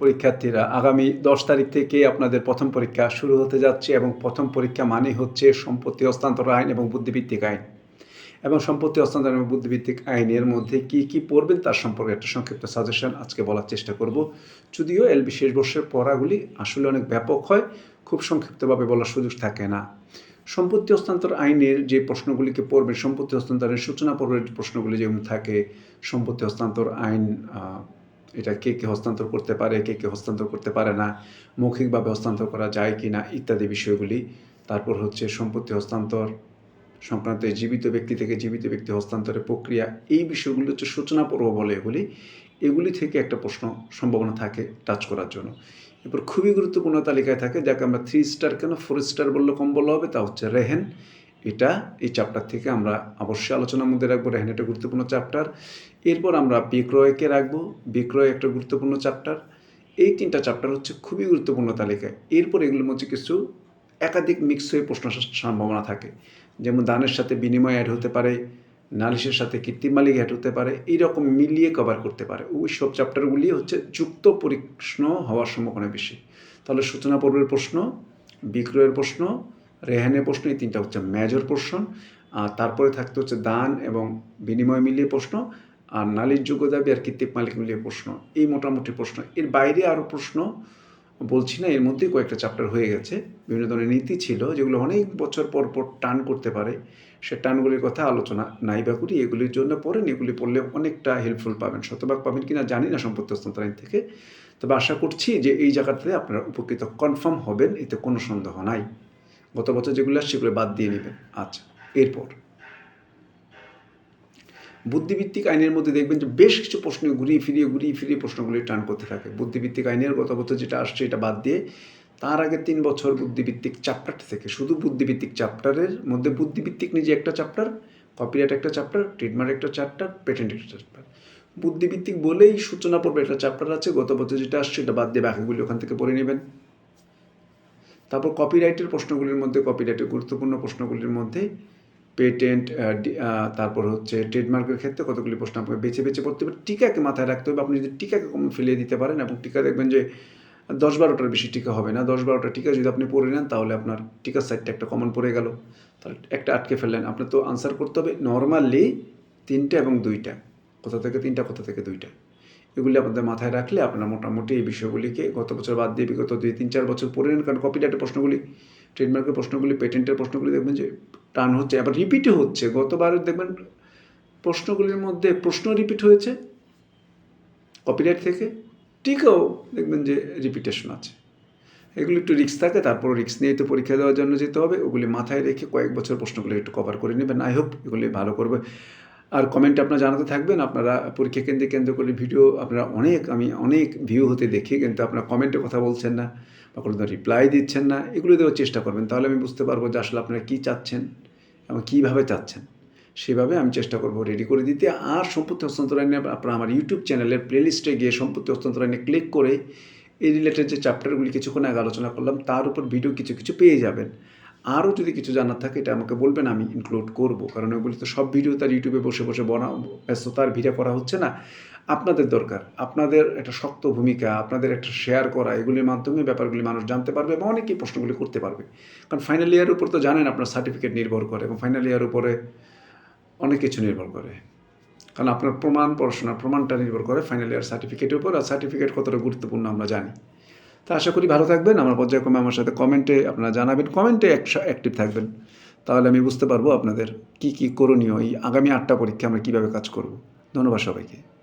পরীক্ষার্থীরা, আগামী দশ তারিখ থেকে আপনাদের প্রথম পরীক্ষা শুরু হতে যাচ্ছে এবং প্রথম পরীক্ষা মানে হচ্ছে সম্পত্তি হস্তান্তর আইন এবং বুদ্ধিভিত্তিক আইন। এবং সম্পত্তি হস্তান্তর এবং বুদ্ধিভিত্তিক আইনের মধ্যে কি কি পড়বেন তার সম্পর্কে একটা সংক্ষিপ্ত সাজেশন আজকে বলার চেষ্টা করব। যদিও এল বিশেষ বর্ষের পড়াগুলি আসলে অনেক ব্যাপক হয়, খুব সংক্ষিপ্তভাবে বলার সুযোগ থাকে না। সম্পত্তি হস্তান্তর আইনের যে প্রশ্নগুলিকে পড়বে সম্পত্তি হস্তান্তরের সূচনা পর্বের প্রশ্নগুলি যেমন থাকে, সম্পত্তি হস্তান্তর আইন এটা কে কে হস্তান্তর করতে পারে, কে কে হস্তান্তর করতে পারে না, মৌখিকভাবে হস্তান্তর করা যায় কি না, ইত্যাদি বিষয়গুলি। তারপর হচ্ছে সম্পত্তি হস্তান্তর, সংক্রান্ত জীবিত ব্যক্তি থেকে জীবিত ব্যক্তি হস্তান্তরের প্রক্রিয়া, এই বিষয়গুলি হচ্ছে সূচনা পর্ব বলে এগুলি। এগুলি থেকে একটা প্রশ্ন সম্ভাবনা থাকে টাচ করার জন্য। এরপর খুবই গুরুত্বপূর্ণ তালিকায় থাকে যাকে আমরা থ্রি স্টার কেন ফোর স্টার বললে কম বলা হবে, তা হচ্ছে রেহেন। এটা এই চ্যাপ্টার থেকে আমরা অবশ্যই আলোচনার মধ্যে রাখব, রেহেন একটা গুরুত্বপূর্ণ চ্যাপ্টার এরপর আমরা বিক্রয়কে রাখব। বিক্রয় একটা গুরুত্বপূর্ণ চ্যাপ্টার এই তিনটা চ্যাপ্টার হচ্ছে খুবই গুরুত্বপূর্ণ তালিকায় এরপর এগুলোর মধ্যে কিছু একাধিক মিক্স হয়ে প্রশ্ন সম্ভাবনা থাকে। যেমন দানের সাথে বিনিময় অ্যাড হতে পারে, নালিশের সাথে কৃত্রিম মালিক অ্যাড হতে পারে, এইরকম মিলিয়ে কভার করতে পারে। ওই সব চ্যাপ্টারগুলি হচ্ছে যুক্ত প্রশ্ন হওয়ার সম্ভাবনা বেশি। তাহলে সূচনা পর্বের প্রশ্ন, বিক্রয়ের প্রশ্ন রেহানের প্রশ্ন, এই তিনটা হচ্ছে মেজর পোর্শন, আর তারপরে থাকতে হচ্ছে দান এবং বিনিময় মিলিয়ে প্রশ্ন, আর নালিশ যোগ্য দাবি আর কৃত্রিম মালিক মিলিয়ে প্রশ্ন, এই মোটামুটি প্রশ্ন। এর বাইরে আরও প্রশ্ন বলছি না, এর মধ্যেই কয়েকটা চ্যাপ্টার হয়ে গেছে। বিভিন্ন ধরনের নীতি ছিল যেগুলো অনেক বছর পর পর টান করতে পারে। সে টানগুলির কথা আলোচনা নাই বা করি, এগুলির জন্য পড়েন, এগুলি পড়লে অনেকটা হেল্পফুল পাবেন। শতভাগ পাবেন কিনা জানি না সম্পত্তি হস্তান্তর থেকে। তবে আশা করছি যে এই জায়গাটাতে আপনারা উপকৃত কনফার্ম হবেন, এতে কোনো সন্দেহ নাই। গত বছর যেগুলো আসছে সেগুলো বাদ দিয়ে নেবেন। আচ্ছা এরপর। বুদ্ধিভিত্তিক আইনের মধ্যে দেখবেন যে বেশ কিছু প্রশ্ন ঘুরিয়ে ফিরিয়ে ঘুরিয়ে ফিরিয়ে প্রশ্নগুলি টান করতে থাকে। বুদ্ধিভিত্তিক আইনের গত বছর যেটা আসছে এটা বাদ দিয়ে তার আগে তিন বছর বুদ্ধিভিত্তিক চ্যাপ্টারটা থেকে শুধু বুদ্ধিভিত্তিক চ্যাপ্টারের মধ্যে বুদ্ধিভিত্তিক নিজে একটা চ্যাপ্টার কপিরাইট একটা চ্যাপ্টার ট্রেডমার্ক একটা চ্যাপ্টার পেটেন্ট একটা চ্যাপ্টার বুদ্ধিভিত্তিক বলেই সূচনা পর্বে একটা চ্যাপ্টার আছে, গত বছর যেটা আসছে এটা বাদ দিয়ে বাকিগুলি ওখান থেকে পড়ে নেবেন। তারপর কপিরাইটের প্রশ্নগুলির মধ্যে কপিরাইটের গুরুত্বপূর্ণ প্রশ্নগুলির মধ্যে পেটেন্ট তারপর হচ্ছে ট্রেডমার্কের ক্ষেত্রে কতগুলি প্রশ্ন আপনাকে বেছে বেছে পড়তে হবে, টিকাকে মাথায় রাখতে হবে। আপনি যদি টিকাকে কমন ফেলিয়ে দিতে পারেন এবং টিকা দেখবেন যে দশ বারোটার বেশি টিকা হবে না, দশ বারোটা টিকা যদি আপনি পড়ে নেন, তাহলে আপনার টিকার সাইডটা একটা কমন পড়ে গেল। তাহলে একটা আটকে ফেললেন, আপনার তো আনসার করতে হবে। নর্মালি তিনটা এবং দুইটা, কোথা থেকে তিনটা, কোথা থেকে দুইটা? এগুলি আপনাদের মাথায় রাখলে আপনারা মোটামুটি এই বিষয়গুলিকে গত বছর বাদ দিয়ে বিগত দুই, তিন, চার বছর পড়ে নেন। কারণ কপিরাইটের প্রশ্নগুলি ট্রেডমার্কের প্রশ্নগুলি পেটেন্টের প্রশ্নগুলি দেখবেন যে টান হচ্ছে, আবার রিপিটও হচ্ছে। গতবার দেখবেন প্রশ্নগুলির মধ্যে প্রশ্ন রিপিট হয়েছে কপিরাইট থেকে টিকাও দেখবেন যে রিপিটেশন আছে। এগুলো একটু রিস্ক থাকে তারপর রিস্ক নিয়ে তো পরীক্ষা দেওয়ার জন্য যেতে হবে। ওগুলি মাথায় রেখে কয়েক বছর প্রশ্নগুলো একটু কভার করে নেবেন। আই হোপ এগুলি ভালো করবে। আর কমেন্টে আপনারা জানাতে থাকবেন। আপনারা পরীক্ষা কেন্দ্রে কেন্দ্র করে ভিডিও আপনারা অনেক, আমি অনেক ভিউ হতে দেখি, কিন্তু আপনারা কমেন্টে কথা বলছেন না বা কোনো রিপ্লাই দিচ্ছেন না, এগুলো দেওয়ার চেষ্টা করবেন। তাহলে আমি বুঝতে পারব যে আসলে আপনারা কী চাচ্ছেন এবং কীভাবে চাচ্ছেন। সেভাবে আমি চেষ্টা করব রেডি করে দিতে। আর সম্পত্তি হস্তান্তর আইনে আপনারা আমার ইউটিউব চ্যানেলের প্লেলিস্টে গিয়ে সম্পত্তি হস্তান্তর আইনে ক্লিক করে এই রিলেটেড যে চ্যাপ্টারগুলি কিছুক্ষণ আগে আলোচনা করলাম, তার উপর ভিডিও কিছু কিছু পেয়ে যাবেন। আরও যদি কিছু জানার থাকে, এটা আমাকে বলবেন, আমি ইনক্লুড করব। কারণ ওগুলি তো সব ভিডিও তার ইউটিউবে বসে বসে বনা ব্যস্ততার ভিড়ে করা হচ্ছে না। আপনাদের দরকার, আপনাদের একটা শক্ত ভূমিকা, আপনাদের একটা শেয়ার করা, এগুলির মাধ্যমে ব্যাপারগুলি মানুষ জানতে পারবে এবং অনেকেই প্রশ্নগুলি করতে পারবে। কারণ ফাইনাল ইয়ারের উপর তো জানেন আপনার সার্টিফিকেট নির্ভর করে এবং ফাইনাল ইয়ার উপরে অনেক কিছু নির্ভর করে। কারণ আপনার প্রমাণ পড়াশোনার প্রমাণটা নির্ভর করে ফাইনাল ইয়ার সার্টিফিকেটের উপর, আর সার্টিফিকেট কতটা গুরুত্বপূর্ণ আমরা জানি। তা আশা করি ভালো থাকবেন। আমার পর্যায়ক্রমে আমার সাথে কমেন্টে আপনারা জানাবেন। কমেন্টে অ্যাক্টিভ থাকবেন। তাহলে আমি বুঝতে পারব আপনাদের কি কি করণীয়? এই আগামী আটটা পরীক্ষা আমরা কীভাবে কাজ করব। ধন্যবাদ সবাইকে।